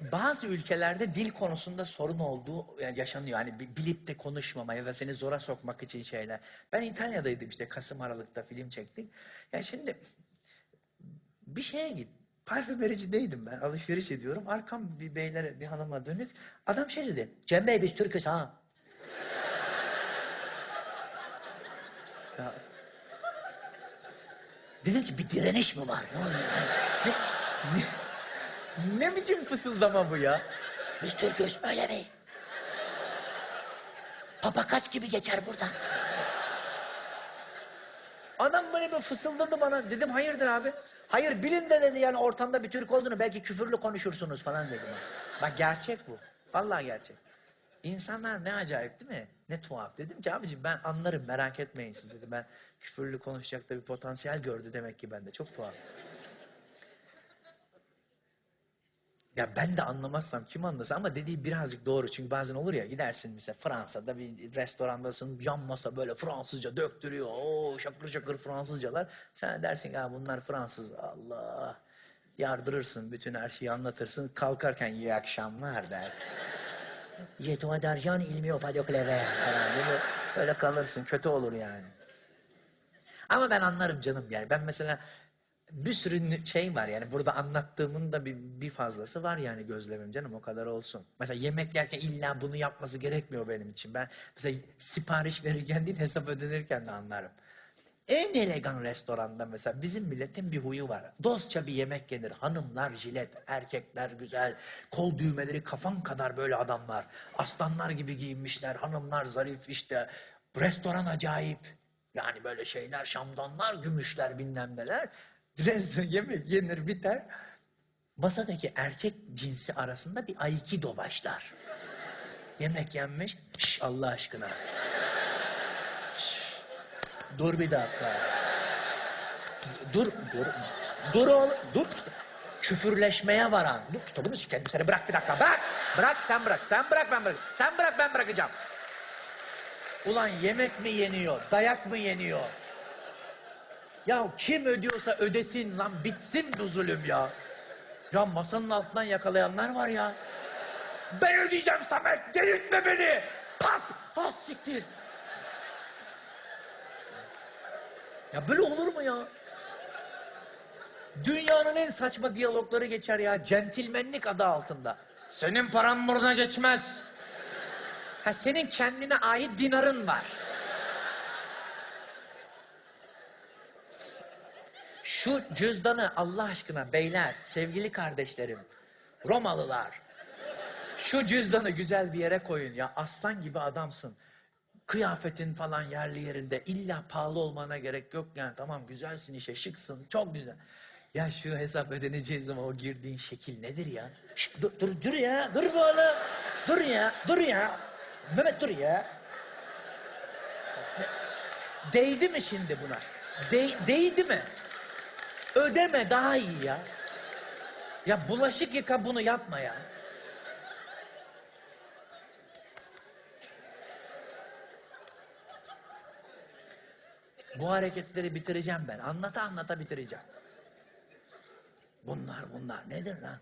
bazı ülkelerde dil konusunda sorun olduğu yani yaşanıyor. Yani bi- bilip de konuşmama ya da seni zora sokmak için şeyler. Ben İtalya'daydım işte Kasım Aralık'ta film çektik. Ya şimdi bir şeye git. Parfümericideydim ben. Alışveriş ediyorum. Arkam bir beylere, bir hanıma dönük. Adam şey dedi. Cem Bey biz Türk'üz ha. Ya. Dedim ki bir direniş mi var? Ne oluyor? Ne, ne, ne biçim fısıldama bu ya? Biz Türk'üz öyle mi? Papa kaç gibi geçer buradan? Adam böyle bir fısıldadı bana. Dedim hayırdır abi? Hayır bilin de dedi yani ortamda bir Türk olduğunu belki küfürlü konuşursunuz falan dedim. Bak gerçek bu. Vallahi gerçek. İnsanlar ne acayip değil mi? Ne tuhaf. Dedim ki abicim ben anlarım merak etmeyin siz dedi. Ben küfürlü konuşacak da bir potansiyel gördü demek ki bende. Çok tuhaf. Ya ben de anlamazsam kim anlasın ama dediği birazcık doğru. Çünkü bazen olur ya gidersin mesela Fransa'da bir restorandasın yan masa böyle Fransızca döktürüyor. Oo şakır şakır Fransızcalar. Sen dersin ki bunlar Fransız. Allah. Yardırırsın bütün her şeyi anlatırsın. Kalkarken iyi akşamlar der. Jeton d'argent il mio pas de clever falan. Böyle, böyle kalırsın kötü olur yani. Ama ben anlarım canım yani. Ben mesela bir sürü şey var yani burada anlattığımın da bir, bir fazlası var yani gözlemim canım o kadar olsun. Mesela yemek yerken illa bunu yapması gerekmiyor benim için. Ben mesela sipariş verirken değil hesap ödenirken de anlarım. En elegan restoranda mesela bizim milletin bir huyu var. Dostça bir yemek yenir. Hanımlar jilet, erkekler güzel, kol düğmeleri kafan kadar böyle adamlar. Aslanlar gibi giyinmişler, hanımlar zarif işte. Restoran acayip. Yani böyle şeyler, şamdanlar, gümüşler bilmem neler. Restoran yemek yenir biter. Masadaki erkek cinsi arasında bir aikido başlar. Yemek yenmiş. Şş, Allah aşkına. Dur bir dakika. Dur, dur. Dur oğlum, dur. Küfürleşmeye varan. Dur kitabını sikerim seni bırak bir dakika. Bırak. Bırak sen bırak. Sen bırak ben bırak. Sen bırak ben bırakacağım. Ulan yemek mi yeniyor? Dayak mı yeniyor? Ya kim ödüyorsa ödesin lan bitsin bu zulüm ya. Ya masanın altından yakalayanlar var ya. Ben ödeyeceğim Samet delirtme beni. Pat! Ha siktir. Ya böyle olur mu ya? Dünyanın en saçma diyalogları geçer ya. Centilmenlik adı altında. Senin paran burada geçmez. Ha senin kendine ait dinarın var. Şu cüzdanı Allah aşkına beyler, sevgili kardeşlerim, Romalılar. Şu cüzdanı güzel bir yere koyun ya. Aslan gibi adamsın. Kıyafetin falan yerli yerinde. İlla pahalı olmana gerek yok yani. Tamam güzelsin işe, şıksın. Çok güzel. Ya şu hesap ödeneceği zaman o girdiğin şekil nedir ya? Şş, dur, dur, dur ya. Dur oğlum. Dur ya. Dur ya. Mehmet dur ya. Değdi mi şimdi buna? De- değdi mi? Ödeme daha iyi ya. Ya bulaşık yıka bunu yapma ya. Bu hareketleri bitireceğim ben. Anlata anlata bitireceğim. Bunlar bunlar nedir lan?